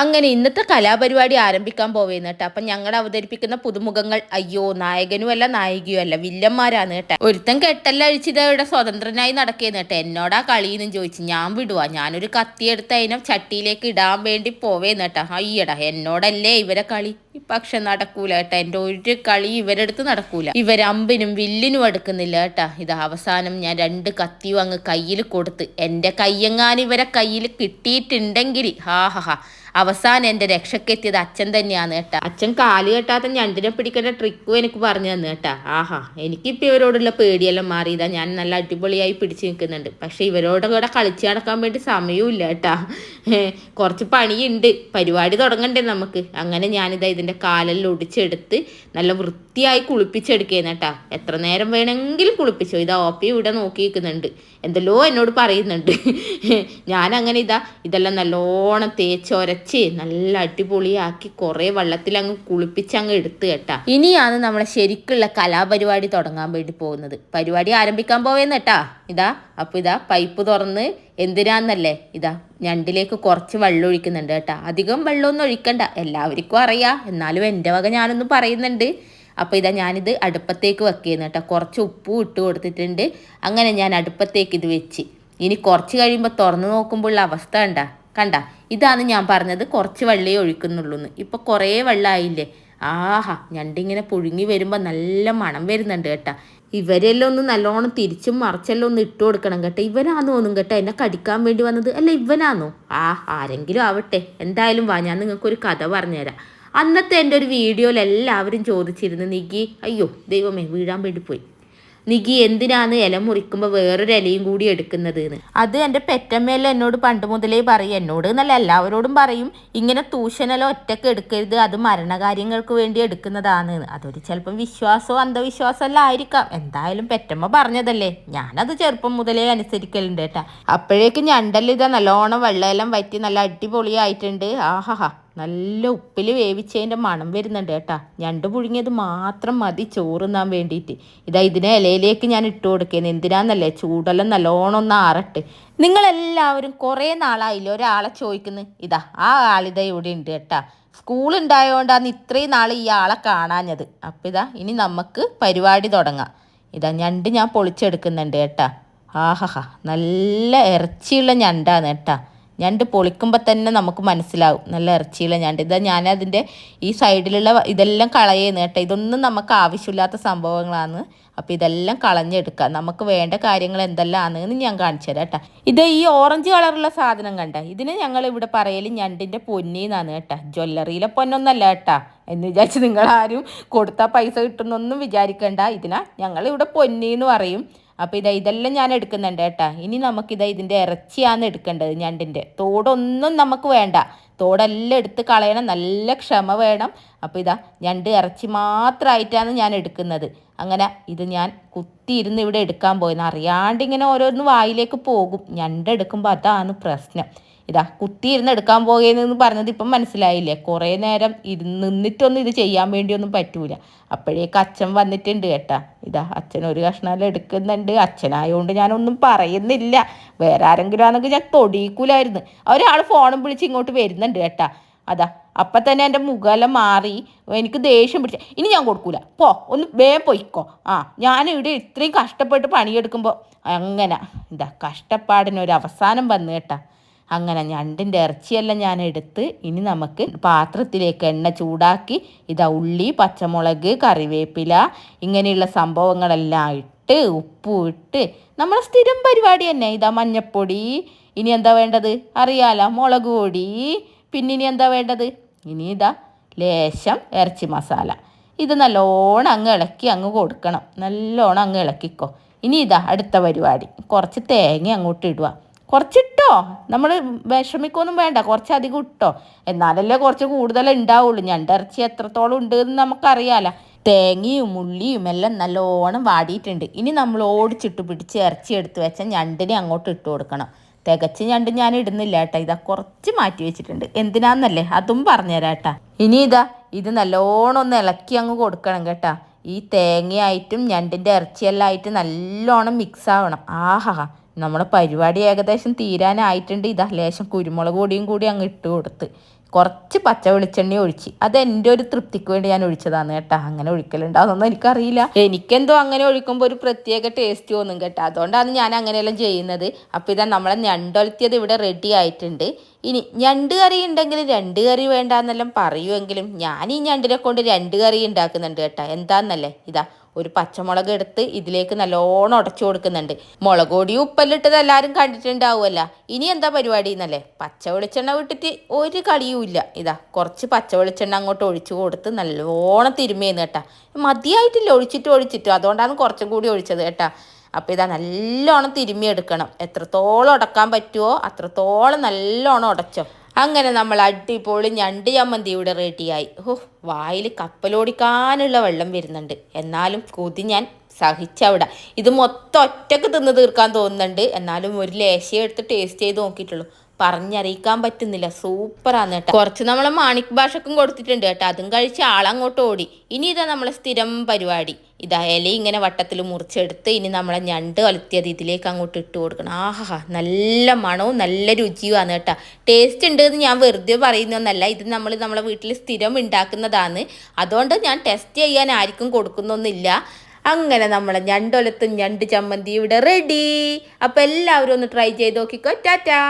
അങ്ങനെ ഇന്നത്തെ കലാപരിപാടി ആരംഭിക്കാൻ പോവേന്ന് കേട്ടോ. അപ്പം ഞങ്ങൾ അവതരിപ്പിക്കുന്ന പുതുമുഖങ്ങൾ അയ്യോ നായകനും അല്ല നായികയും അല്ല വില്ലന്മാരാണ് കേട്ടോ. ഒരുത്തൻ കെട്ടല്ല അഴിച്ചിത് ഇവിടെ സ്വതന്ത്രനായി നടക്കേന്ന് കേട്ടോ. എന്നോടാ കളിയെന്നും ചോദിച്ചു ഞാൻ വിടുവാ ഞാനൊരു കത്തിയെടുത്ത് അതിനെ ചട്ടിയിലേക്ക് ഇടാൻ വേണ്ടി പോവേന്ന് കേട്ടോ. അയ്യടാ എന്നോടല്ലേ ഇവരെ കളി? പക്ഷെ നടക്കൂല കേട്ടോ. എന്റെ ഒരു കളി ഇവരെടുത്ത് നടക്കൂല. ഇവരമ്പിനും വില്ലിനും എടുക്കുന്നില്ല കേട്ടാ. ഇത് അവസാനം ഞാൻ രണ്ട് കത്തിയും അങ്ങ് കയ്യിൽ കൊടുത്ത് എന്റെ കയ്യെങ്ങാനും ഇവരെ കയ്യിൽ കിട്ടിയിട്ടുണ്ടെങ്കിൽ ഹാ ഹാ. അവസാനം എന്റെ രക്ഷക്കെത്തിയത് അച്ഛൻ തന്നെയാണ് കേട്ടാ. അച്ഛൻ കാൽ കെട്ടാത്ത ഞണ്ടിനെ പിടിക്കേണ്ട ട്രിക്കും എനിക്ക് പറഞ്ഞു തന്നു കേട്ടാ. ആഹാ എനിക്കിപ്പോൾ ഇവരോടുള്ള പേടിയെല്ലാം മാറിയതാ ഞാൻ നല്ല അടിപൊളിയായി പിടിച്ചു നിൽക്കുന്നുണ്ട്. പക്ഷെ ഇവരോട് കൂടെ കളിച്ചു നടക്കാൻ വേണ്ടി സമയവും കേട്ടാ. കുറച്ച് പണിയുണ്ട്. പരിപാടി തുടങ്ങണ്ടേ നമുക്ക്. അങ്ങനെ ഞാനിതാ ഇതിന്റെ കാലെല്ലാം ഒടിച്ചെടുത്ത് നല്ല വൃത്തിയായി കുളിപ്പിച്ചെടുക്കുകയെന്ന് കേട്ടാ. എത്ര നേരം വേണമെങ്കിലും കുളിപ്പിച്ചോ. ഇതാ ഓപ്പി ഇവിടെ നോക്കി നിൽക്കുന്നുണ്ട്. എന്തെല്ലോ എന്നോട് പറയുന്നുണ്ട്. ഞാൻ അങ്ങനെ ഇതാ ഇതെല്ലാം നല്ലോണം തേച്ചൊരച്ച് നല്ല അടിപൊളിയാക്കി കുറേ വെള്ളത്തിൽ അങ്ങ് കുളിപ്പിച്ച് അങ്ങ് എടുത്ത് കേട്ടാ. ഇനിയാണ് നമ്മളെ ശരിക്കുള്ള കലാപരിപാടി തുടങ്ങാൻ വേണ്ടി പോകുന്നത്. പരിപാടി ആരംഭിക്കാൻ പോവേന്ന് കേട്ടാ. ഇതാ അപ്പോൾ ഇതാ പൈപ്പ് തുറന്ന് എന്തിനാന്നല്ലേ? ഇതാ ഞണ്ടിലേക്ക് കുറച്ച് വെള്ളം ഒഴിക്കുന്നുണ്ട് കേട്ടാ. അധികം വെള്ളമൊന്നും ഒഴിക്കണ്ട എല്ലാവർക്കും അറിയാം. എന്നാലും എന്റെ വക ഞാനൊന്നും പറയുന്നുണ്ട്. അപ്പോൾ ഇതാ ഞാനിത് അടുപ്പത്തേക്ക് വെക്കുന്നു കേട്ടോ. കുറച്ച് ഉപ്പും ഇട്ട് കൊടുത്തിട്ടുണ്ട്. അങ്ങനെ ഞാൻ അടുപ്പത്തേക്ക് ഇത് വെച്ച്. ഇനി കുറച്ച് കഴിയുമ്പോൾ തുറന്നു നോക്കുമ്പോഴുള്ള അവസ്ഥ കണ്ട. കണ്ട ഇതാണ് ഞാൻ പറഞ്ഞത് കുറച്ച് വെള്ളേ ഒഴിക്കുന്നുള്ളൂ എന്ന് ഇപ്പോൾ കുറേ വെള്ളമായില്ലേ ആഹാ ഞണ്ടിങ്ങനെ പുഴുങ്ങി വരുമ്പോൾ നല്ല മണം വരുന്നുണ്ട് കേട്ടാ. ഇവരെല്ലാം ഒന്ന് നല്ലോണം തിരിച്ചും മറിച്ചെല്ലാം ഒന്ന് ഇട്ട് കൊടുക്കണം കേട്ടോ. ഇവനാന്ന് ഒന്നും കേട്ടോ എന്നെ കടിക്കാൻ വേണ്ടി വന്നത്? അല്ല ഇവനാന്നോ? ആ ആരെങ്കിലും ആവട്ടെ. എന്തായാലും വാ ഞാൻ നിങ്ങൾക്കൊരു കഥ പറഞ്ഞുതരാം. അന്നത്തെ എന്റെ ഒരു വീഡിയോയിൽ എല്ലാവരും ചോദിച്ചിരുന്നു നീക്കി അയ്യോ ദൈവമേ വീഴാൻ വേണ്ടി പോയി. നിഗി എന്തിനാണ് ഇല മുറിക്കുമ്പോൾ വേറൊരു ഇലയും കൂടി എടുക്കുന്നത് എന്ന് അത് എന്റെ പെറ്റമ്മയെല്ലാം എന്നോട് പണ്ട് മുതലേ പറയും. എന്നോട് എന്നല്ല എല്ലാവരോടും പറയും ഇങ്ങനെ തൂഷനെല്ലാം ഒറ്റയ്ക്ക് എടുക്കരുത് അത് മരണകാര്യങ്ങൾക്ക് വേണ്ടി എടുക്കുന്നതാണെന്ന് അതൊരു ചിലപ്പം വിശ്വാസമോ അന്ധവിശ്വാസമല്ല ആയിരിക്കാം. എന്തായാലും പെറ്റമ്മ പറഞ്ഞതല്ലേ. ഞാനത് ചെറുപ്പം മുതലേ അനുസരിക്കലുണ്ട് കേട്ടാ. അപ്പോഴേക്ക് ഞണ്ടല്ല ഇതാ നല്ലോണം വെള്ളമെല്ലാം വറ്റി നല്ല അടിപൊളിയായിട്ടുണ്ട്. ആഹാ. നല്ല ഉപ്പിൽ വേവിച്ചതിന്റെ മണം വരുന്നുണ്ട് കേട്ടാ. ഞണ്ട് പുഴുങ്ങിയത് മാത്രം മതി ചോറുന്നാൻ വേണ്ടിയിട്ട്. ഇതാ ഇതിനെ ഇലയിലേക്ക് ഞാൻ ഇട്ട് കൊടുക്കുന്നത് എന്തിനാന്നല്ലേ? ചൂടെല്ലാം നല്ലോണം ഒന്ന് ആറട്ട്. നിങ്ങളെല്ലാവരും കുറേ നാളായില്ലേ ഒരാളെ ചോദിക്കുന്നത് ഇതാ ആ ആളിത ഇവിടെ ഉണ്ട് കേട്ടാ. സ്കൂൾ ഉണ്ടായതുകൊണ്ടാണ് ഇത്രയും നാൾ ഈ ആളെ കാണാഞ്ഞത്. അപ്പം ഇതാ ഇനി നമുക്ക് പരിപാടി തുടങ്ങാം. ഇതാ ഞണ്ട് ഞാൻ പൊളിച്ചെടുക്കുന്നുണ്ട് കേട്ടാ. ആഹാ നല്ല ഇറച്ചിയുള്ള ഞണ്ടാണ് കേട്ടാ. ഞണ്ട് പൊളിക്കുമ്പോൾ തന്നെ നമുക്ക് മനസ്സിലാവും. നല്ല ഇറച്ചിയുള്ള ഞണ്ട് ഇതാ ഞാനതിന്റെ ഈ സൈഡിലുള്ള ഇതെല്ലാം കളയുന്നു കേട്ടോ. ഇതൊന്നും നമുക്ക് ആവശ്യമില്ലാത്ത സംഭവങ്ങളാണ് അപ്പോൾ ഇതെല്ലാം കളഞ്ഞെടുക്കുക നമുക്ക് വേണ്ട കാര്യങ്ങൾ എന്തെല്ലാമാണെന്ന് ഞാൻ കാണിച്ചു തരാം കേട്ടോ. ഇത് ഈ ഓറഞ്ച് കളറുള്ള സാധനം കണ്ട. ഇതിന് ഞങ്ങൾ ഇവിടെ പറയൽ ഞണ്ടിന്റെ പൊന്നിന്നാണ് കേട്ടോ. ജ്വല്ലറിയിലെ പൊന്നൊന്നല്ല കേട്ടോ. എന്ന് വിചാരിച്ച് നിങ്ങളാരും കൊടുത്താൽ പൈസ കിട്ടുന്നൊന്നും വിചാരിക്കണ്ട. ഇതിനാ ഞങ്ങളിവിടെ പൊന്നി എന്ന് പറയും. അപ്പോൾ ഇതാ ഇതെല്ലാം ഞാൻ എടുക്കുന്നുണ്ട് കേട്ടാ. ഇനി നമുക്കിതാ ഇതിന്റെ ഇറച്ചിയാണ് എടുക്കേണ്ടത് ഞണ്ടിന്റെ തോടൊന്നും നമുക്ക് വേണ്ട. തോടെല്ലാം എടുത്ത് കളയണം. നല്ല ക്ഷമ വേണം. അപ്പോൾ ഇതാ ഞണ്ട് ഇറച്ചി മാത്രമായിട്ടാണ് ഞാൻ എടുക്കുന്നത്. അങ്ങനെ ഇത് ഞാൻ കുത്തിയിരുന്ന് ഇവിടെ എടുക്കാൻ പോയെന്ന് അറിയാണ്ട് ഇങ്ങനെ ഓരോന്ന് വായിലേക്ക് പോകും. ഞണ്ട് എടുക്കുമ്പോൾ അതാണ് പ്രശ്നം. ഇതാ കുത്തിയിരുന്ന് എടുക്കാൻ പോകേന്ന് പറഞ്ഞത് ഇപ്പം മനസ്സിലായില്ലേ? കുറേ നേരം ഇരുന്ന് നിന്നിട്ടൊന്നും ഇത് ചെയ്യാൻ വേണ്ടിയൊന്നും പറ്റൂല. അപ്പോഴേക്ക് അച്ഛൻ വന്നിട്ടുണ്ട് കേട്ടാ. ഇതാ അച്ഛൻ ഒരു കഷ്ണം എടുക്കുന്നുണ്ട്. അച്ഛനായതുകൊണ്ട് ഞാനൊന്നും പറയുന്നില്ല. വേറെ ആരെങ്കിലും ആണെങ്കിൽ ഞാൻ തൊടിയിക്കൂലായിരുന്നു ഒരാൾ ഫോണും വിളിച്ച് ഇങ്ങോട്ട് വരുന്നുണ്ട് കേട്ടാ. അതാ അപ്പം തന്നെ എന്റെ മുഖമെല്ലാം മാറി. എനിക്ക് ദേഷ്യം പിടിച്ച. ഇനി ഞാൻ കൊടുക്കൂല. പോ ഒന്ന് വേഗം പൊയ്ക്കോ. ആ ഞാൻ ഇവിടെ ഇത്രയും കഷ്ടപ്പെട്ട് പണിയെടുക്കുമ്പോൾ അങ്ങനെ ഇതാ കഷ്ടപ്പാടിനൊരു അവസാനം വന്നു കേട്ടാ. അങ്ങനെ ഞണ്ടിന്റെ ഇറച്ചിയെല്ലാം ഞാൻ എടുത്ത് ഇനി നമുക്ക് പാത്രത്തിലേക്ക് എണ്ണ ചൂടാക്കി ഇതാ ഉള്ളി പച്ചമുളക് കറിവേപ്പില ഇങ്ങനെയുള്ള സംഭവങ്ങളെല്ലാം ഇട്ട് ഉപ്പും ഇട്ട് നമ്മൾ സ്ഥിരം പരിപാടി തന്നെ. ഇതാ മഞ്ഞപ്പൊടി ഇനി എന്താ വേണ്ടത്? അറിയാലോ മുളക് പൊടി പിന്നെ ഇനി എന്താ വേണ്ടത്? ഇനി ഇതാ ലേശം ഇറച്ചി മസാല. ഇത് നല്ലോണം അങ്ങ് ഇളക്കി അങ്ങ് കൊടുക്കണം. നല്ലോണം അങ്ങ് ഇളക്കിക്കോ. ഇനി ഇതാ അടുത്ത പരിപാടി. കുറച്ച് തേങ്ങ അങ്ങോട്ട് ഇടുക. കുറച്ചിട്ടോ? നമ്മൾ വിഷമിക്കൊന്നും വേണ്ട. കുറച്ച് അധികം ഇട്ടോ? എന്നാലല്ലേ കുറച്ച് കൂടുതൽ ഉണ്ടാവുള്ളൂ. ഞണ്ടിറച്ചി എത്രത്തോളം ഉണ്ട് എന്ന് നമുക്കറിയാലോ. തേങ്ങയും ഉള്ളിയും എല്ലാം നല്ലോണം വാടിയിട്ടുണ്ട്. ഇനി നമ്മൾ ഓടിച്ചിട്ട് പിടിച്ച് ഇറച്ചി എടുത്ത് വെച്ച ഞണ്ടിനെ അങ്ങോട്ട് ഇട്ട് കൊടുക്കണം. തികച്ച് ഞണ്ട് ഞാൻ ഇടുന്നില്ല കേട്ടോ. ഇതാ കുറച്ച് മാറ്റി വെച്ചിട്ടുണ്ട്. എന്തിനാന്നല്ലേ? അതും പറഞ്ഞുതരാം കേട്ടാ. ഇനി ഇതാ ഇത് നല്ലോണം ഒന്ന് ഇളക്കി അങ്ങ് കൊടുക്കണം കേട്ടാ. ഈ തേങ്ങയായിട്ടും ഞണ്ടിന്റെ ഇറച്ചിയെല്ലാം ആയിട്ട് നല്ലോണം മിക്സ് ആവണം. ആഹാ നമ്മുടെ പരിപാടി ഏകദേശം തീരാനായിട്ടുണ്ട്. ഇതാ ലേശം കുരുമുളക് പൊടിയും കൂടി അങ്ങ് ഇട്ട് കൊടുത്ത്. കുറച്ച് പച്ച വെളിച്ചെണ്ണ ഒഴിച്ച്. അത് എന്റെ ഒരു തൃപ്തിക്ക് വേണ്ടി ഞാൻ ഒഴിച്ചതാണ് കേട്ടോ. അങ്ങനെ ഒഴിക്കലുണ്ടാവുന്നൊന്നും എനിക്കറിയില്ല. എനിക്കെന്തോ അങ്ങനെ ഒഴിക്കുമ്പോൾ ഒരു പ്രത്യേക ടേസ്റ്റ് തോന്നും കേട്ടോ. അതുകൊണ്ടാണ് ഞാൻ അങ്ങനെയെല്ലാം ചെയ്യുന്നത്. അപ്പോൾ ഇതാ നമ്മളെ ഞണ്ടൊലത്തിയത് ഇവിടെ റെഡി ആയിട്ടുണ്ട്. ഇനി ഞണ്ട് കറി ഉണ്ടെങ്കിൽ രണ്ട് കറി വേണ്ടാന്നെല്ലാം പറയുമെങ്കിലും ഞാൻ ഈ ഞണ്ടിനെ കൊണ്ട് രണ്ട് കറി ഉണ്ടാക്കുന്നുണ്ട് കേട്ടോ. എന്താന്നല്ലേ? ഇതാ ഒരു പച്ചമുളക് എടുത്ത് ഇതിലേക്ക് നല്ലോണം ഉടച്ചു കൊടുക്കുന്നുണ്ട്. മുളക് പൊടിയും ഉപ്പെല്ലിട്ടത് എല്ലാവരും കണ്ടിട്ടുണ്ടാവുമല്ല. ഇനി എന്താ പരിപാടി എന്നല്ലേ? പച്ച വെളിച്ചെണ്ണ വിട്ടിട്ട് ഒരു കളിയുമില്ല ഇതാ കുറച്ച് പച്ച വെളിച്ചെണ്ണ അങ്ങോട്ട് ഒഴിച്ചു കൊടുത്ത് നല്ലോണം തിരുമേന്ന് കേട്ടാ. മതിയായിട്ടില്ല ഒഴിച്ചിട്ട് ഒഴിച്ചിട്ട്. അതുകൊണ്ടാണ് കുറച്ചും കൂടി ഒഴിച്ചത് കേട്ടാ. അപ്പോൾ ഇതാ നല്ലോണം തിരുമ്മി എടുക്കണം എത്രത്തോളം ഉടക്കാൻ പറ്റുമോ അത്രത്തോളം നല്ലോണം ഉടച്ചോ. അങ്ങനെ നമ്മൾ അടിപൊളി ഞണ്ട് ചമ്മന്തി ഇവിടെ റെഡിയായി ഓ വായിൽ കപ്പലോടിക്കാനുള്ള വെള്ളം വരുന്നുണ്ട്. എന്നാലും കൊതി ഞാൻ സഹിച്ചവിടെ. ഇത് മൊത്തം ഒറ്റയ്ക്ക് തിന്ന് തീർക്കാൻ തോന്നുന്നുണ്ട്. എന്നാലും ഒരു ലേശം എടുത്ത് ടേസ്റ്റ് ചെയ്ത് നോക്കിയിട്ടുള്ളൂ. പറഞ്ഞറിയിക്കാൻ പറ്റുന്നില്ല. സൂപ്പറാന്ന് കേട്ടോ. കുറച്ച് നമ്മൾ മാണിക് ഭാഷക്കും കൊടുത്തിട്ടുണ്ട് കേട്ടോ. അതും കഴിച്ച് ആളങ്ങോട്ട് ഓടി. ഇനി ഇതാ നമ്മളെ സ്ഥിരം പരിപാടി. ഇതാ ഇല ഇങ്ങനെ വട്ടത്തിൽ മുറിച്ചെടുത്ത് ഇനി നമ്മളെ ഞണ്ട് കലത്തിയത് ഇതിലേക്ക് അങ്ങോട്ട് ഇട്ട് കൊടുക്കണം. ആഹാ നല്ല മണവും നല്ല രുചിയുമാണ് കേട്ടോ. ടേസ്റ്റ് ഉണ്ട് എന്ന് ഞാൻ വെറുതെ പറയുന്നൊന്നല്ല. ഇത് നമ്മൾ നമ്മളെ വീട്ടിൽ സ്ഥിരം ഉണ്ടാക്കുന്നതാണ്. അതുകൊണ്ട് ഞാൻ ടെസ്റ്റ് ചെയ്യാൻ ആർക്കും കൊടുക്കുന്നൊന്നുമില്ല. അങ്ങനെ നമ്മളെ ഞണ്ടൊലത്തും ഞണ്ട് ചമ്മന്തി ഇവിടെ റെഡി അപ്പോൾ എല്ലാവരും ഒന്ന് ട്രൈ ചെയ്ത് നോക്കിക്കോ. ടാറ്റാ